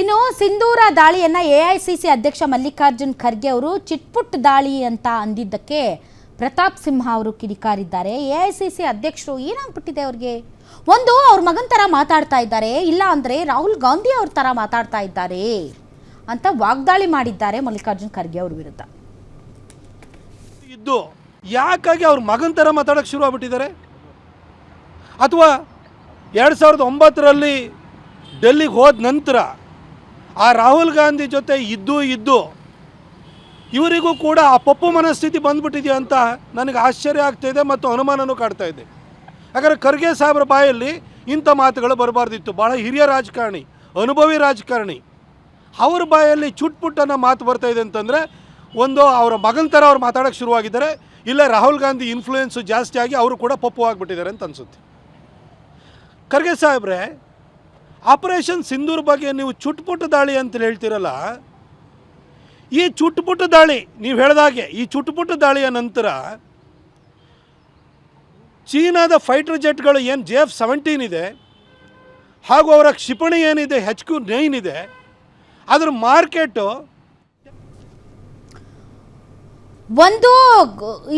ಇನ್ನು ಸಿಂಧೂರ ದಾಳಿಯನ್ನ A I C C ಅಧ್ಯಕ್ಷ ಮಲ್ಲಿಕಾರ್ಜುನ್ ಖರ್ಗೆ ಅವರು ಚಿಟ್ಪುಟ್ ದಾಳಿ ಅಂತ ಅಂದಿದ್ದಕ್ಕೆ ಪ್ರತಾಪ್ ಸಿಂಹ ಅವರು ಕಿಡಿಕಾರಿದ್ದಾರೆ. ಎ ಐ ಸಿ ಸಿ ಅಧ್ಯಕ್ಷರು ಏನಾಗ್ಬಿಟ್ಟಿದೆ ಅವ್ರಿಗೆ? ಒಂದು, ಅವ್ರ ಮಗನ ಥರ ಮಾತಾಡ್ತಾ ಇದ್ದಾರೆ. ಇಲ್ಲ ಅಂದರೆ ರಾಹುಲ್ ಗಾಂಧಿ ಅವ್ರ ಥರ ಮಾತಾಡ್ತಾ ಇದ್ದಾರೆ ಅಂತ ವಾಗ್ದಾಳಿ ಮಾಡಿದ್ದಾರೆ ಮಲ್ಲಿಕಾರ್ಜುನ್ ಖರ್ಗೆ ಅವ್ರ ವಿರುದ್ಧ. ಇದ್ದು ಯಾಕಾಗಿ ಅವ್ರ ಮಗನ ಥರ ಮಾತಾಡೋಕ್ಕೆ ಶುರು ಆಗ್ಬಿಟ್ಟಿದ್ದಾರೆ? ಅಥವಾ ಎರಡು ಸಾವಿರದ ಒಂಬತ್ತರಲ್ಲಿ ಡೆಲ್ಲಿಗೆ ಹೋದ ನಂತರ ಆ ರಾಹುಲ್ ಗಾಂಧಿ ಜೊತೆ ಇದ್ದು ಇದ್ದು ಇವರಿಗೂ ಕೂಡ ಆ ಪಪ್ಪು ಮನಸ್ಥಿತಿ ಬಂದ್ಬಿಟ್ಟಿದೆಯಾ ಅಂತ ನನಗೆ ಆಶ್ಚರ್ಯ ಆಗ್ತಾಯಿದೆ ಮತ್ತು ಅನುಮಾನನೂ ಕಾಡ್ತಾ ಇದೆ. ಯಾಕಂದರೆ ಖರ್ಗೆ ಸಾಹೇಬ್ರ ಬಾಯಲ್ಲಿ ಇಂಥ ಮಾತುಗಳು ಬರಬಾರ್ದಿತ್ತು. ಭಾಳ ಹಿರಿಯ ರಾಜಕಾರಣಿ, ಅನುಭವಿ ರಾಜಕಾರಣಿ. ಅವ್ರ ಬಾಯಲ್ಲಿ ಚುಟ್ಪುಟ್ಟನ್ನು ಮಾತು ಬರ್ತಾ ಇದೆ ಅಂತಂದರೆ ಒಂದು ಅವರ ಮಗನ ಥರ ಅವ್ರು ಮಾತಾಡೋಕ್ಕೆ ಶುರುವಾಗಿದ್ದಾರೆ. ಇಲ್ಲ ರಾಹುಲ್ ಗಾಂಧಿ ಇನ್ಫ್ಲೂಯೆನ್ಸು ಜಾಸ್ತಿ ಆಗಿ ಅವರು ಕೂಡ ಪಪ್ಪು ಆಗಿಬಿಟ್ಟಿದ್ದಾರೆ ಅಂತ ಅನಿಸುತ್ತೆ. ಖರ್ಗೆ ಸಾಹೇಬ್ರೆ ಆಪರೇಷನ್ ಸಿಂಧೂರ್ ಬಗ್ಗೆ ನೀವು ಚುಟ್ಪುಟ್ ದಾಳಿ ಅಂತ ಹೇಳ್ತಿರಲ್ಲ, ಈ ಚುಟ್ಪುಟ್ ದಾಳಿ, ನೀವು ಹೇಳಿದಾಗೆ ಈ ಚುಟ್ಪುಟ್ ದಾಳಿಯ ನಂತರ ಚೀನಾದ ಫೈಟರ್ ಜೆಟ್ಗಳು ಏನು ಜೆ ಎಫ್ ಸೆವೆಂಟೀನ್ ಇದೆ, ಹಾಗೂ ಅವರ ಕ್ಷಿಪಣಿ ಏನಿದೆ, ಹೆಚ್ ಕ್ಯೂ ನೈನ್ ಇದೆ, ಅದ್ರ ಮಾರ್ಕೆಟು ಒಂದು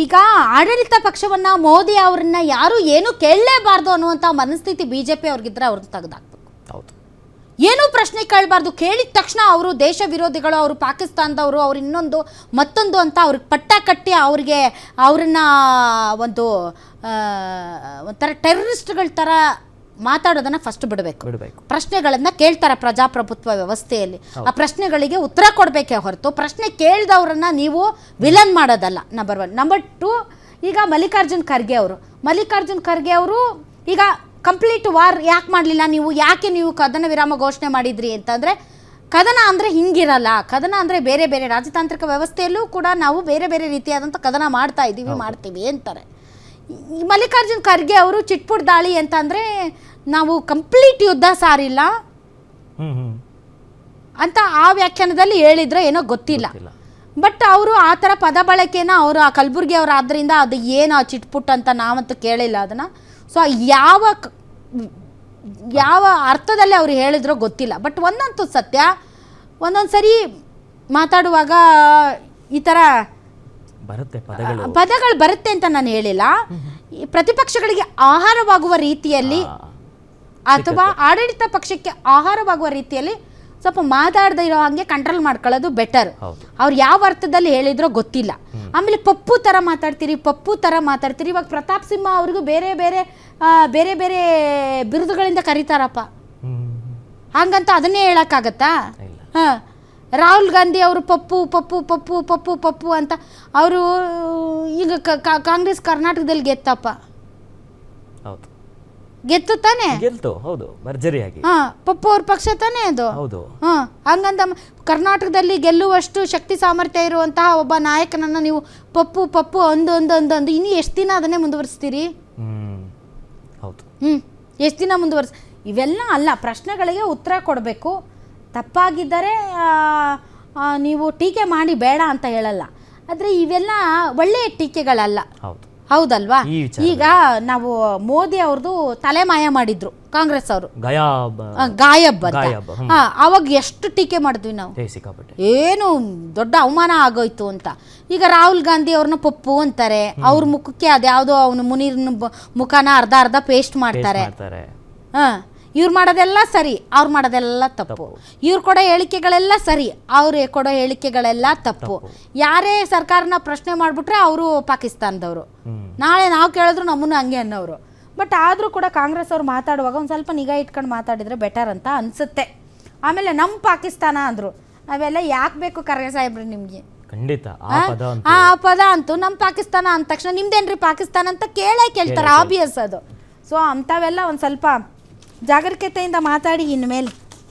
ಈಗ ಆಡಳಿತ ಪಕ್ಷವನ್ನ ಮೋದಿ ಅವ್ರನ್ನ ಯಾರು ಏನು ಕೇಳಲೇಬಾರ್ದು ಅನ್ನುವಂಥ ಮನಸ್ಥಿತಿ ಬಿ ಜೆ ಪಿ ಅವ್ರಿಗಿದ್ರೆ ಅವ್ರನ್ನ ತೆಗೆದಾಕ್ಬೇಕು ಹೌದು ಏನೂ ಪ್ರಶ್ನೆ ಕೇಳಬಾರ್ದು. ಕೇಳಿದ ತಕ್ಷಣ ಅವರು ದೇಶ ವಿರೋಧಿಗಳು ಅವರು ಪಾಕಿಸ್ತಾನದವರು ಅವ್ರು ಇನ್ನೊಂದು ಮತ್ತೊಂದು ಅಂತ ಅವ್ರಿಗೆ ಪಟ್ಟ ಕಟ್ಟಿ ಅವ್ರಿಗೆ ಅವ್ರನ್ನ ಒಂದು ಒಂಥರ ಟೆರರಿಸ್ಟ್ಗಳ ಥರ ಮಾತಾಡೋದನ್ನ ಫಸ್ಟ್ ಬಿಡಬೇಕು. ಬಿಡಬೇಕು. ಪ್ರಶ್ನೆಗಳನ್ನ ಕೇಳ್ತಾರೆ ಪ್ರಜಾಪ್ರಭುತ್ವ ವ್ಯವಸ್ಥೆಯಲ್ಲಿ. ಆ ಪ್ರಶ್ನೆಗಳಿಗೆ ಉತ್ತರ ಕೊಡಬೇಕೇ ಹೊರತು ಪ್ರಶ್ನೆ ಕೇಳಿದವ್ರನ್ನ ನೀವು ವಿಲನ್ ಮಾಡೋದಲ್ಲ ನಂಬರ್ ಒನ್ ನಂಬರ್ ಟು ಈಗ ಮಲ್ಲಿಕಾರ್ಜುನ್ ಖರ್ಗೆ ಅವರು. ಮಲ್ಲಿಕಾರ್ಜುನ್ ಖರ್ಗೆ ಅವರು ಈಗ ಕಂಪ್ಲೀಟ್ ವಾರ್ ಯಾಕೆ ಮಾಡಲಿಲ್ಲ? ನೀವು ಯಾಕೆ ನೀವು ಕದನ ವಿರಾಮ ಘೋಷಣೆ ಮಾಡಿದ್ರಿ ಅಂತಂದರೆ ಕದನ ಅಂದರೆ ಹಿಂಗಿರಲ್ಲ. ಕದನ ಅಂದರೆ ಬೇರೆ ಬೇರೆ ರಾಜತಾಂತ್ರಿಕ ವ್ಯವಸ್ಥೆಯಲ್ಲೂ ಕೂಡ ನಾವು ಬೇರೆ ಬೇರೆ ರೀತಿಯಾದಂಥ ಕದನ ಮಾಡ್ತಾ ಇದ್ದೀವಿ ಮಾಡ್ತೀವಿ ಅಂತಾರೆ. ಮಲ್ಲಿಕಾರ್ಜುನ್ ಖರ್ಗೆ ಅವರು ಚಿಟ್ಪುಟ್ ದಾಳಿ ಅಂತಂದರೆ ನಾವು ಕಂಪ್ಲೀಟ್ ಯುದ್ಧ ಸಾರಿಲ್ಲ ಅಂತ ಆ ವ್ಯಾಖ್ಯಾನದಲ್ಲಿ ಹೇಳಿದ್ರೆ ಏನೋ ಗೊತ್ತಿಲ್ಲ. ಬಟ್ ಅವರು ಆ ಥರ ಪದ ಬಳಕೆನ ಅವರು ಆ ಕಲಬುರ್ಗಿ ಅವರು ಆದ್ದರಿಂದ ಅದು ಏನು ಆ ಚಿಟ್ಪುಟ್ ಅಂತ ನಾವಂತೂ ಕೇಳಿಲ್ಲ ಅದನ್ನು. ಸೊ ಯಾವ ಯಾವ ಅರ್ಥದಲ್ಲಿ ಅವ್ರು ಹೇಳಿದ್ರೋ ಗೊತ್ತಿಲ್ಲ. ಬಟ್ ಒಂದಂತೂ ಸತ್ಯ. ಒಂದೊಂದು ಸರಿ ಮಾತಾಡುವಾಗ ಈ ಥರ ಬರುತ್ತೆ ಪದಗಳು. ಪದಗಳು ಬರುತ್ತೆ ಅಂತ ನಾನು ಹೇಳಿಲ್ಲ. ಪ್ರತಿಪಕ್ಷಗಳಿಗೆ ಆಹಾರವಾಗುವ ರೀತಿಯಲ್ಲಿ ಅಥವಾ ಆಡಳಿತ ಪಕ್ಷಕ್ಕೆ ಆಹಾರವಾಗುವ ರೀತಿಯಲ್ಲಿ ಸ್ವಲ್ಪ ಮಾತಾಡದೇ ಇರೋ ಹಾಗೆ ಕಂಟ್ರೋಲ್ ಮಾಡ್ಕೊಳ್ಳೋದು ಬೆಟರ್ ಅವ್ರು ಯಾವ ಅರ್ಥದಲ್ಲಿ ಹೇಳಿದ್ರೋ ಗೊತ್ತಿಲ್ಲ. ಆಮೇಲೆ ಪಪ್ಪು ಥರ ಮಾತಾಡ್ತೀರಿ ಪಪ್ಪು ಥರ ಮಾತಾಡ್ತೀರಿ ಇವಾಗ ಪ್ರತಾಪ್ ಸಿಂಹ ಅವ್ರಿಗೂ ಬೇರೆ ಬೇರೆ ಬೇರೆ ಬೇರೆ ಬಿರುದುಗಳಿಂದ ಕರೀತಾರಪ್ಪ. ಹಂಗಂತ ಅದನ್ನೇ ಹೇಳೋಕ್ಕಾಗತ್ತಾ? ಹಾಂ. ರಾಹುಲ್ ಗಾಂಧಿ ಅವರು ಪಪ್ಪು ಪಪ್ಪು ಪಪ್ಪು ಪಪ್ಪು ಪಪ್ಪು ಅಂತ ಅವರು ಈಗ ಕಾಂಗ್ರೆಸ್ ಕರ್ನಾಟಕದಲ್ಲಿ ಗೆತ್ತಪ್ಪ. ಹೌದು. ಗೆತ್ತು ತಾನೆ? ಗೆಲ್ತು ಹೌದು ಭರ್ಜರಿಯಾಗಿ. ಹಾ ಪಪ್ಪು ಅವ್ರ ಪಕ್ಷ ತಾನೇ ಅದು? ಹೌದು. ಹಾ ಹಂಗಂತ ಮ- ಕರ್ನಾಟಕದಲ್ಲಿ ಗೆಲ್ಲುವಷ್ಟು ಶಕ್ತಿ ಸಾಮರ್ಥ್ಯ ಇರುವಂತಹ ಒಬ್ಬ ನಾಯಕನನ್ನ ನೀವು ಪಪ್ಪು ಪಪ್ಪು ಅಂದು ಅಂದು ಅಂದು ಅಂದು ಇನ್ನು ಎಷ್ಟು ದಿನ ಅದನ್ನೇ ಮುಂದುವರಿಸ್ತೀರಿ? ಹ್ಮ್ ಹೌದು. ಹ್ಞೂ ಎಷ್ಟು ದಿನ ಮುಂದುವರ್ಸ್? ಇವೆಲ್ಲ ಅಲ್ಲ ಪ್ರಶ್ನೆಗಳಿಗೆ ಉತ್ತರ ಕೊಡಬೇಕು. ತಪ್ಪಾಗಿದ್ದರೆ ಆ, ಆ, ನೀವು ಟೀಕೆ ಮಾಡಿ ಬೇಡ ಅಂತ ಹೇಳಲ್ಲ. ಆದರೆ ಇವೆಲ್ಲ ಒಳ್ಳೆಯ ಟೀಕೆಗಳಲ್ಲ. ಹೌದು. ಹೌದಲ್ವಾ? ಈ. ಈಗ ನಾವು ಮೋದಿ ಅವ್ರದ್ದು ತಲೆ ಮಾಯ ಮಾಡಿದ್ರು ಕಾಂಗ್ರೆಸ್ ಅವರು. ಗಯಾಬ್. ಗಾಯಬ್ ಅಂತ. ಗಾಯಬ್, ಹ್ಮ್. ಹಾ, ಅವಾಗ ಎಷ್ಟು ಟೀಕೆ ಮಾಡಿದ್ವಿ ನಾವು? ಸಿಕ್ಕಾಪಟ್ಟೆ. ಏನು ದೊಡ್ಡ ಅವಮಾನ ಆಗೋಯ್ತು ಅಂತ. ಈಗ ರಾಹುಲ್ ಗಾಂಧಿ ಅವ್ರನ್ನ ಪಪ್ಪು ಅಂತಾರೆ ಅವ್ರ ಮುಖಕ್ಕೆ ಅದ್ಯಾವುದೋ ಅವನು ಮುನೀರ್ನ ಬ- ಮುಖನ ಅರ್ಧ ಅರ್ಧ ಪೇಸ್ಟ್ ಮಾಡ್ತಾರೆ. ಮಾಡ್ತಾರೆ. ಹಾ. ಇವ್ರು ಮಾಡೋದೆಲ್ಲ ಸರಿ ಅವ್ರು ಮಾಡೋದೆಲ್ಲ ತಪ್ಪು. ಇವ್ರು ಕೊಡೋ ಹೇಳಿಕೆಗಳೆಲ್ಲ ಸರಿ ಅವ್ರು ಕೊಡೋ ಹೇಳಿಕೆಗಳೆಲ್ಲ ತಪ್ಪು. ಯಾರೇ ಸರ್ಕಾರನ ಪ್ರಶ್ನೆ ಮಾಡಿಬಿಟ್ರೆ ಅವರು ಪಾಕಿಸ್ತಾನದವರು. ನಾಳೆ ನಾವು ಕೇಳಿದ್ರು ನಮ್ಮನ್ನು ಹಂಗೆ ಅನ್ನೋರು ಬಟ್ ಆದರೂ ಕೂಡ ಕಾಂಗ್ರೆಸ್ ಅವ್ರು ಮಾತಾಡುವಾಗ ಒಂದು ಸ್ವಲ್ಪ ನಿಗಾ ಇಟ್ಕೊಂಡು ಮಾತಾಡಿದರೆ ಬೆಟರ್ ಅಂತ ಅನಿಸುತ್ತೆ. ಆಮೇಲೆ ನಮ್ಮ ಪಾಕಿಸ್ತಾನ ಅಂದರು ಅವೆಲ್ಲ ಯಾಕೆ ಬೇಕು ಖರ್ಗೆ ಸಾಹೇಬ್ರಿ ನಿಮಗೆ? ಖಂಡಿತ ಆ ಪದ ಅಂತ. ಆ ಪದ ಅಂತೂ ನಮ್ಮ ಪಾಕಿಸ್ತಾನ ಅಂದ ತಕ್ಷಣ ನಿಮ್ದೇನ್ರಿ ಪಾಕಿಸ್ತಾನ ಅಂತ ಕೇಳೇ ಕೇಳ್ತಾರೆ ಆಬಿಯಸ್ ಅದು. ಸೊ ಅಂಥವೆಲ್ಲ ಒಂದು ಸ್ವಲ್ಪ ಜಾಗರೂಕತೆಯಿಂದ ಮಾತಾಡಿ ಇನ್ಮೇಲೆ.